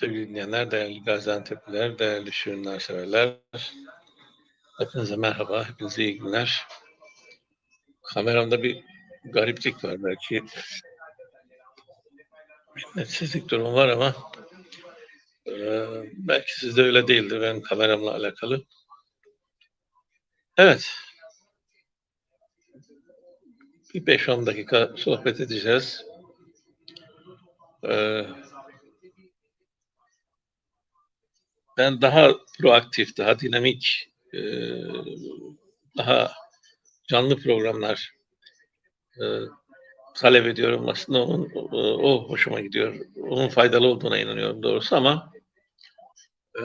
Sevgili dinleyenler, değerli Gaziantep'liler, değerli şirinler severler. Hepinize merhaba, hepinize iyi günler. Kameramda bir gariplik var belki. Netsizlik durumu var ama e, belki sizde öyle değildir benim kameramla alakalı. Evet. Bir 5-10 dakika sohbet edeceğiz. Ee, ben daha proaktif, daha dinamik, e, daha canlı programlar e, talep ediyorum. Aslında onun, o, o hoşuma gidiyor. Onun faydalı olduğuna inanıyorum doğrusu ama e,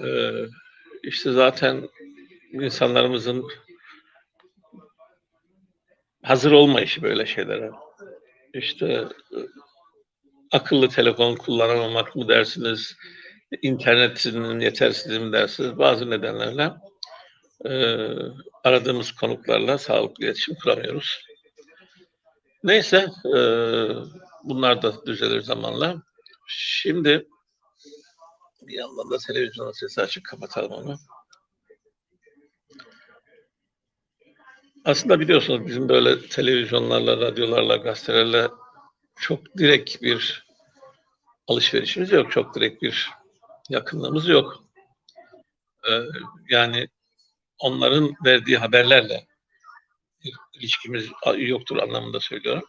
işte zaten insanlarımızın hazır olmayışı böyle şeylere. İşte e, akıllı telefon kullanamamak mı dersiniz, internetinin yetersizliği dersiniz, bazı nedenlerle e, aradığımız konuklarla sağlıklı iletişim kuramıyoruz. Neyse, e, bunlar da düzelir zamanla. Şimdi bir yandan da televizyonun sesi açık kapatalım onu. Aslında biliyorsunuz bizim böyle televizyonlarla, radyolarla, gazetelerle çok direkt bir alışverişimiz yok. Çok direkt bir yakınlığımız yok. Ee, yani onların verdiği haberlerle ilişkimiz yoktur anlamında söylüyorum.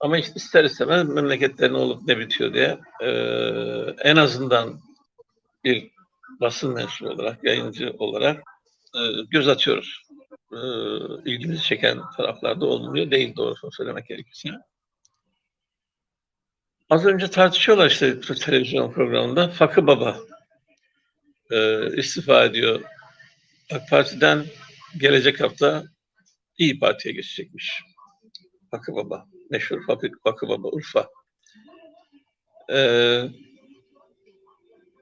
Ama işte ister istemez memlekette ne olup ne bitiyor diye e, en azından bir basın mensubu olarak, yayıncı olarak e, göz atıyoruz. E, ilgimizi çeken taraflarda olmuyor değil doğrusunu söylemek gerekirse. Az önce tartışıyorlar işte televizyon programında. Fakı Baba e, istifa ediyor. AK Parti'den gelecek hafta İyi Parti'ye geçecekmiş. Fakı Baba. Meşhur Fakı, Fakı Baba Urfa. E,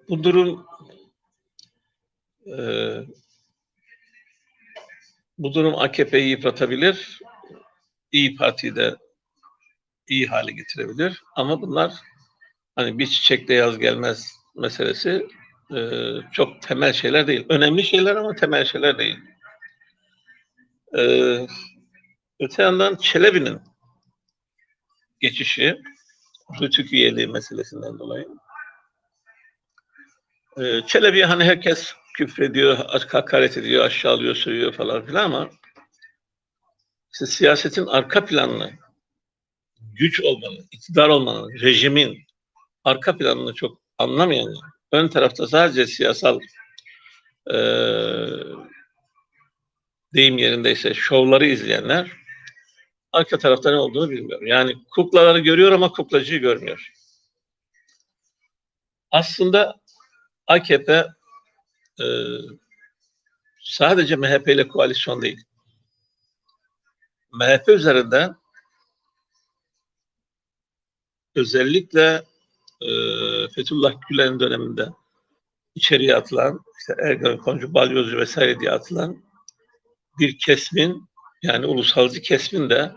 bu durum e, bu durum AKP'yi yıpratabilir. İyi Parti'yi de iyi hale getirebilir. Ama bunlar hani bir çiçekle yaz gelmez meselesi e, çok temel şeyler değil. Önemli şeyler ama temel şeyler değil. E, öte yandan Çelebi'nin geçişi Rütük üyeliği meselesinden dolayı e, Çelebi'ye hani herkes küfrediyor, hakaret ediyor, aşağılıyor, sövüyor falan filan ama işte siyasetin arka planını güç olmanın, iktidar olmanın, rejimin arka planını çok anlamayan, ön tarafta sadece siyasal e, deyim yerindeyse şovları izleyenler arka tarafta ne olduğunu bilmiyor. Yani kuklaları görüyor ama kuklacıyı görmüyor. Aslında AKP e, sadece MHP ile koalisyon değil. MHP üzerinden özellikle e, Fethullah Gülen döneminde içeriye atılan, işte Erdoğan, Koncu, Balyozcu vesaire diye atılan bir kesmin, yani ulusalcı kesmin de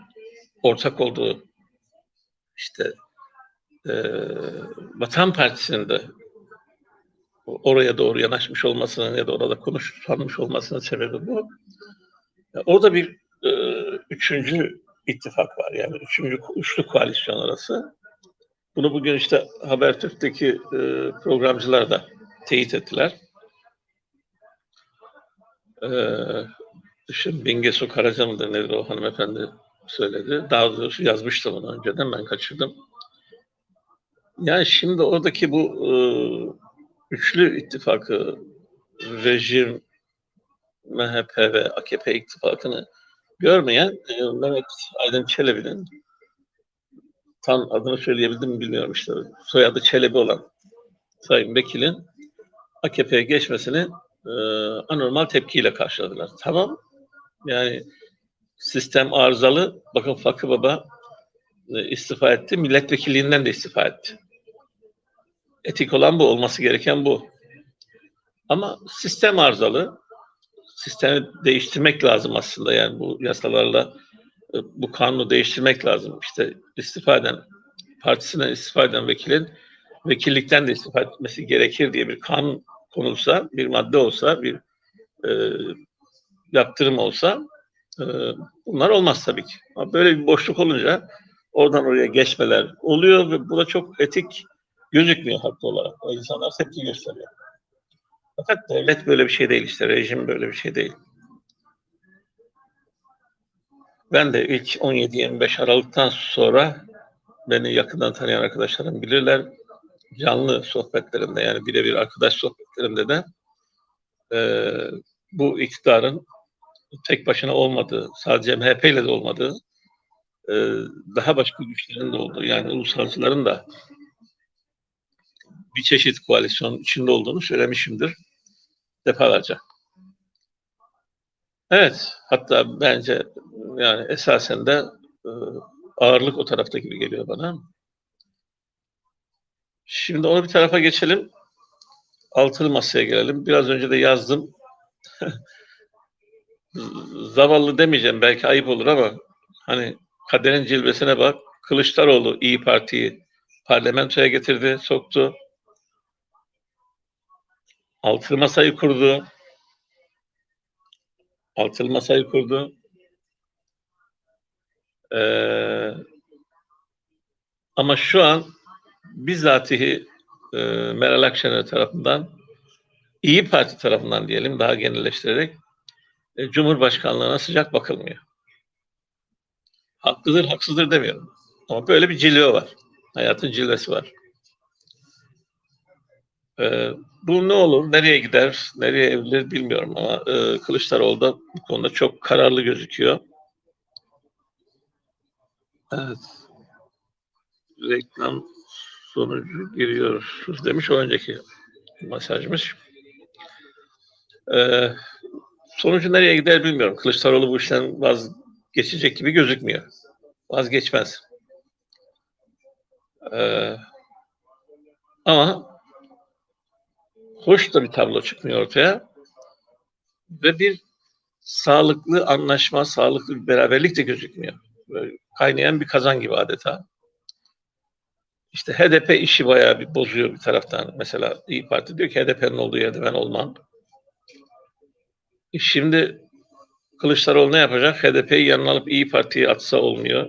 ortak olduğu işte e, Vatan Partisi'nin de oraya doğru yanaşmış olmasının ya da orada konuşlanmış olmasının sebebi bu. Orada bir e, üçüncü ittifak var. Yani üçüncü, üçlü koalisyon arası. Bunu bugün işte Habertürk'teki e, programcılar da teyit ettiler. E, şimdi Bingesu Karaca mıdır nedir o hanımefendi söyledi. Daha doğrusu yazmıştım onu önceden ben kaçırdım. Yani şimdi oradaki bu e, üçlü ittifakı rejim, MHP ve AKP ittifakını görmeyen Mehmet Aydın Çelebi'nin tam adını söyleyebildim mi bilmiyorum işte. Soyadı Çelebi olan Sayın Vekil'in AKP'ye geçmesini e, anormal tepkiyle karşıladılar. Tamam. Yani sistem arızalı. Bakın Fakı Baba e, istifa etti. Milletvekilliğinden de istifa etti. Etik olan bu. Olması gereken bu. Ama sistem arızalı. Sistemi değiştirmek lazım aslında. Yani bu yasalarla bu kanunu değiştirmek lazım. İşte istifa eden, partisinden istifa eden vekilin vekillikten de istifa etmesi gerekir diye bir kan konulsa, bir madde olsa, bir e, yaptırım olsa e, bunlar olmaz tabii ki. Ama böyle bir boşluk olunca oradan oraya geçmeler oluyor ve bu da çok etik gözükmüyor haklı olarak. O insanlar tepki gösteriyor. Fakat devlet böyle bir şey değil işte, rejim böyle bir şey değil. Ben de ilk 17-25 Aralık'tan sonra beni yakından tanıyan arkadaşlarım bilirler. Canlı sohbetlerimde yani birebir arkadaş sohbetlerimde de e, bu iktidarın tek başına olmadığı, sadece MHP ile de olmadığı, e, daha başka güçlerin de olduğu, yani ulusalcıların da bir çeşit koalisyon içinde olduğunu söylemişimdir defalarca. Evet, hatta bence yani esasen de e, ağırlık o tarafta gibi geliyor bana. Şimdi onu bir tarafa geçelim. Altılı masaya gelelim. Biraz önce de yazdım. Zavallı demeyeceğim belki ayıp olur ama hani kaderin cilvesine bak. Kılıçdaroğlu İyi Parti'yi parlamentoya getirdi, soktu. Altılı masayı kurdu. Altılı masayı kurdu. Ee, ama şu an bizatihi e, Meral Akşener tarafından İyi Parti tarafından diyelim daha genelleştirerek e, Cumhurbaşkanlığına sıcak bakılmıyor. Haklıdır, haksızdır demiyorum. Ama böyle bir cilve var. Hayatın cilvesi var. Ee, bu ne olur, nereye gider, nereye evrilir bilmiyorum ama e, Kılıçdaroğlu da bu konuda çok kararlı gözüküyor. Evet. Reklam sonucu giriyoruz demiş o önceki mesajmış. Ee, sonucu nereye gider bilmiyorum. Kılıçdaroğlu bu işten vazgeçecek gibi gözükmüyor. Vazgeçmez. Ee, ama hoş da bir tablo çıkmıyor ortaya. Ve bir sağlıklı anlaşma, sağlıklı bir beraberlik de gözükmüyor. Böyle kaynayan bir kazan gibi adeta. İşte HDP işi bayağı bir bozuyor bir taraftan. Mesela İyi Parti diyor ki HDP'nin olduğu yerde ben olmam. E şimdi Kılıçdaroğlu ne yapacak? HDP'yi yanına alıp İyi Parti'ye atsa olmuyor.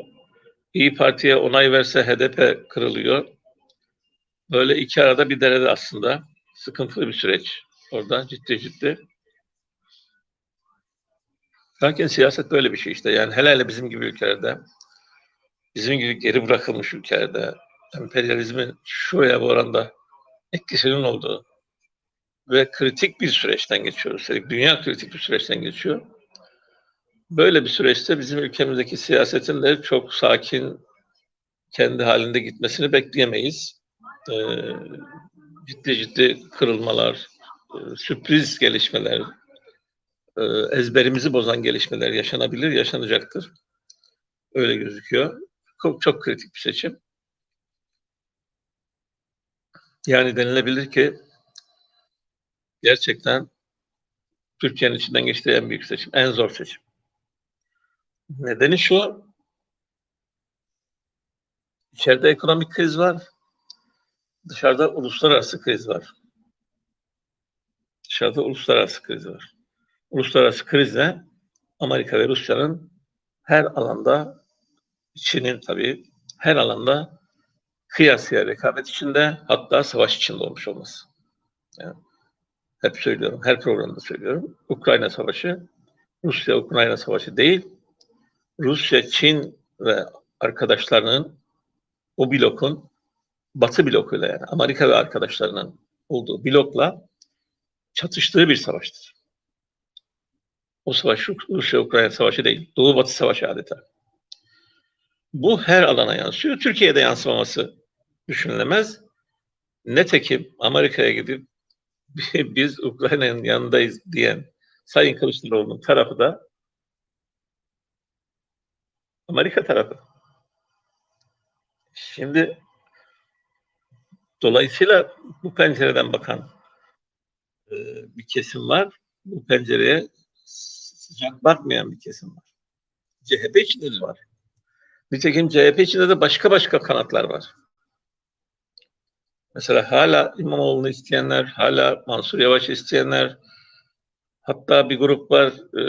İyi Parti'ye onay verse HDP kırılıyor. Böyle iki arada bir derede aslında. Sıkıntılı bir süreç. Orada ciddi ciddi. Lakin siyaset böyle bir şey işte. Yani hele hele bizim gibi ülkelerde, bizim gibi geri bırakılmış ülkelerde, emperyalizmin şu veya bu oranda etkisinin olduğu ve kritik bir süreçten geçiyoruz. Dünya kritik bir süreçten geçiyor. Böyle bir süreçte bizim ülkemizdeki siyasetin de çok sakin, kendi halinde gitmesini bekleyemeyiz. Ee, ciddi ciddi kırılmalar, e, sürpriz gelişmeler, e, ezberimizi bozan gelişmeler yaşanabilir, yaşanacaktır. Öyle gözüküyor. Çok, çok kritik bir seçim. Yani denilebilir ki gerçekten Türkiye'nin içinden geçtiği en büyük seçim, en zor seçim. Nedeni şu, içeride ekonomik kriz var, dışarıda uluslararası kriz var. Dışarıda uluslararası kriz var. Uluslararası krizle Amerika ve Rusya'nın her alanda, Çin'in tabii her alanda kıyasıya rekabet içinde hatta savaş içinde olmuş olması. Yani hep söylüyorum, her programda söylüyorum. Ukrayna Savaşı, Rusya-Ukrayna Savaşı değil, Rusya, Çin ve arkadaşlarının o blokun Batı blokuyla yani Amerika ve arkadaşlarının olduğu blokla çatıştığı bir savaştır. O savaş Rusya-Ukrayna savaşı değil, Doğu-Batı savaşı adeta. Bu her alana yansıyor. Türkiye'de yansımaması düşünülemez. Netekim Amerika'ya gidip biz Ukrayna'nın yanındayız diyen Sayın Kılıçdaroğlu'nun tarafı da Amerika tarafı. Şimdi dolayısıyla bu pencereden bakan e, bir kesim var. Bu pencereye sıcak bakmayan bir kesim var. CHP içinde de var. Nitekim CHP içinde de başka başka kanatlar var. Mesela hala İmamoğlu'nu isteyenler, hala Mansur Yavaş isteyenler, hatta bir grup var, e,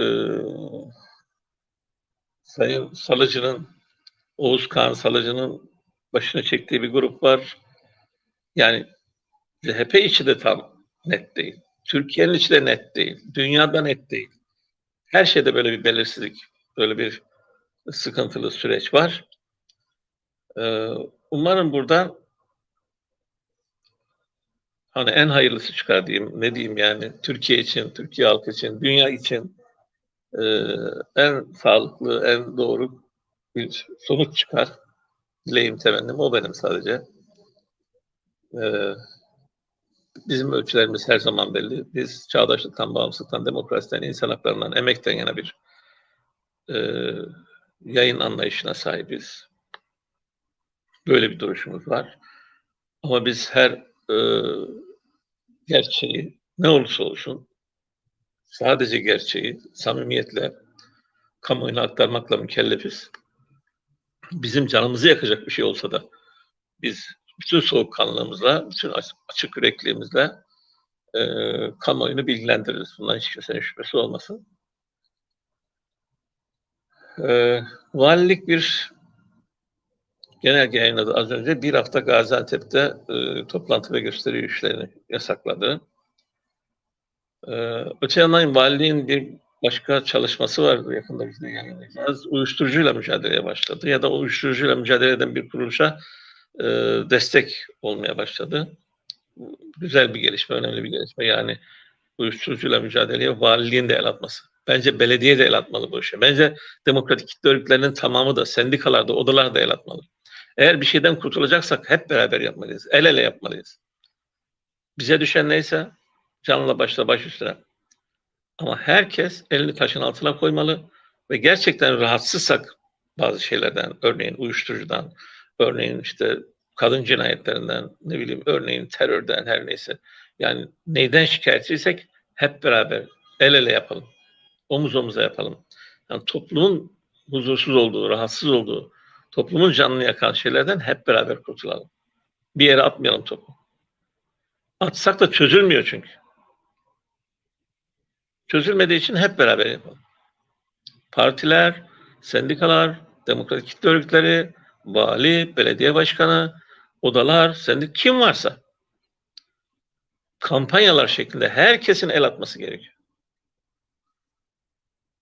Sayın Salıcı'nın, Oğuz Kağan Salıcı'nın başına çektiği bir grup var. Yani CHP içi de tam net değil. Türkiye'nin içi de net değil. Dünyada net değil. Her şeyde böyle bir belirsizlik, böyle bir sıkıntılı süreç var. Ee, umarım buradan hani en hayırlısı çıkar diyeyim, ne diyeyim yani Türkiye için, Türkiye halkı için, dünya için e, en sağlıklı, en doğru bir sonuç çıkar. Dileğim, temennim o benim sadece. Ee, bizim ölçülerimiz her zaman belli. Biz çağdaşlıktan, bağımsızlıktan, demokrasiden, insan haklarından, emekten yana bir e, yayın anlayışına sahibiz. Böyle bir duruşumuz var. Ama biz her e, gerçeği ne olursa olsun sadece gerçeği samimiyetle kamuoyuna aktarmakla mükellefiz. Bizim canımızı yakacak bir şey olsa da biz bütün soğukkanlılığımızla, bütün açık yürekliğimizle e, kamuoyunu bilgilendiririz. Bundan hiç kimsenin şüphesi olmasın. E, valilik bir genelge yayınladı az önce. Bir hafta Gaziantep'te e, toplantı ve gösteri işlerini yasakladı. E, öte yandan valiliğin bir başka çalışması var yakında biz de yayınlayacağız. Uyuşturucuyla mücadeleye başladı ya da uyuşturucuyla mücadele eden bir kuruluşa e, destek olmaya başladı. Güzel bir gelişme, önemli bir gelişme. Yani uyuşturucuyla mücadeleye valiliğin de el atması. Bence belediye de el atmalı bu işe. Bence demokratik kitle örgütlerinin tamamı da, sendikalarda, odalar da el atmalı. Eğer bir şeyden kurtulacaksak hep beraber yapmalıyız. El ele yapmalıyız. Bize düşen neyse canla başla baş üstüne. Ama herkes elini taşın altına koymalı ve gerçekten rahatsızsak bazı şeylerden, örneğin uyuşturucudan, örneğin işte kadın cinayetlerinden, ne bileyim örneğin terörden her neyse. Yani neyden şikayetçiysek hep beraber el ele yapalım. Omuz omuza yapalım. Yani toplumun huzursuz olduğu, rahatsız olduğu, toplumun canını yakan şeylerden hep beraber kurtulalım. Bir yere atmayalım topu. Atsak da çözülmüyor çünkü. Çözülmediği için hep beraber yapalım. Partiler, sendikalar, demokratik kitle örgütleri, vali, belediye başkanı, odalar, sendik kim varsa kampanyalar şeklinde herkesin el atması gerekiyor.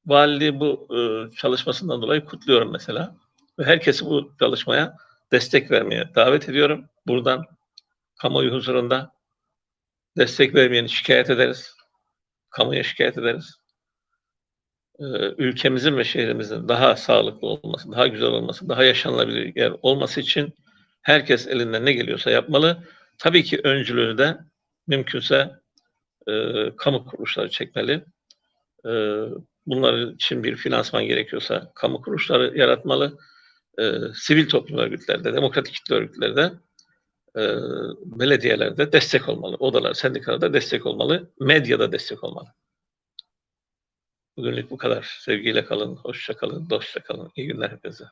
Valiliği bu e, çalışmasından dolayı kutluyorum mesela. Ve herkesi bu çalışmaya destek vermeye davet ediyorum. Buradan kamuoyu huzurunda destek vermeyeni şikayet ederiz. Kamuya şikayet ederiz. Ee, ülkemizin ve şehrimizin daha sağlıklı olması, daha güzel olması, daha yaşanılabilir yer olması için herkes elinden ne geliyorsa yapmalı. Tabii ki öncülüğünü de mümkünse e, kamu kuruluşları çekmeli. E, bunlar için bir finansman gerekiyorsa kamu kuruluşları yaratmalı. E, sivil toplum örgütlerde, demokratik kitle örgütlerde, e, belediyelerde destek olmalı. Odalar, sendikalarda destek olmalı. Medyada destek olmalı. Bugünlük bu kadar. Sevgiyle kalın, hoşça kalın, dostça kalın. İyi günler hepinize.